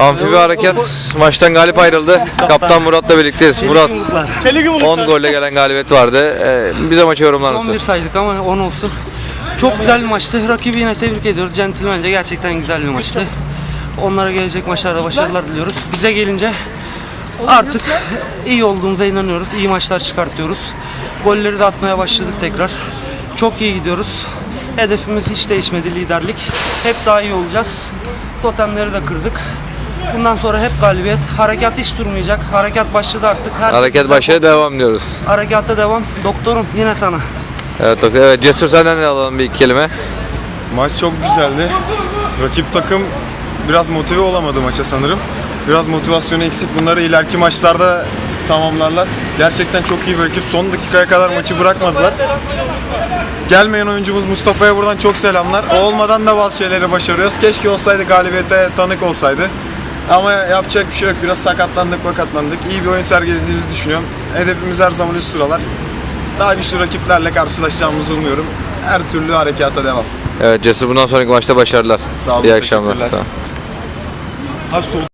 Amfibi Harekat maçtan galip ayrıldı. Kaptan Murat'la birlikteyiz. Murat 10 golle gelen galibiyet vardı. Ee, bize maçı yorumlar 11 mısın? saydık ama 10 olsun. Çok güzel bir maçtı. Rakibi yine tebrik ediyoruz. Centilmence gerçekten güzel bir maçtı. Onlara gelecek maçlarda başarılar diliyoruz. Bize gelince artık iyi olduğumuza inanıyoruz. İyi maçlar çıkartıyoruz. Golleri de atmaya başladık tekrar. Çok iyi gidiyoruz. Hedefimiz hiç değişmedi liderlik. Hep daha iyi olacağız. Totemleri de kırdık. Bundan sonra hep galibiyet. Harekat hiç durmayacak. Harekat başladı artık. Herkes Hareket başlıyor devam diyoruz. Harekatta devam. Doktorum yine sana. Evet, ok- evet Cesur senden de alalım bir iki kelime. Maç çok güzeldi. Rakip takım biraz motive olamadı maça sanırım. Biraz motivasyonu eksik. Bunları ileriki maçlarda tamamlarlar. Gerçekten çok iyi bir rakip. Son dakikaya kadar maçı bırakmadılar. Gelmeyen oyuncumuz Mustafa'ya buradan çok selamlar. O olmadan da bazı şeyleri başarıyoruz. Keşke olsaydı galibiyete tanık olsaydı. Ama yapacak bir şey yok. Biraz sakatlandık, vakatlandık. İyi bir oyun sergilediğimizi düşünüyorum. Hedefimiz her zaman üst sıralar. Daha güçlü rakiplerle karşılaşacağımızı umuyorum. Her türlü harekata devam. Evet Cesur bundan sonraki maçta başarılar. Sağ olun, İyi akşamlar. Sağ ol. Abi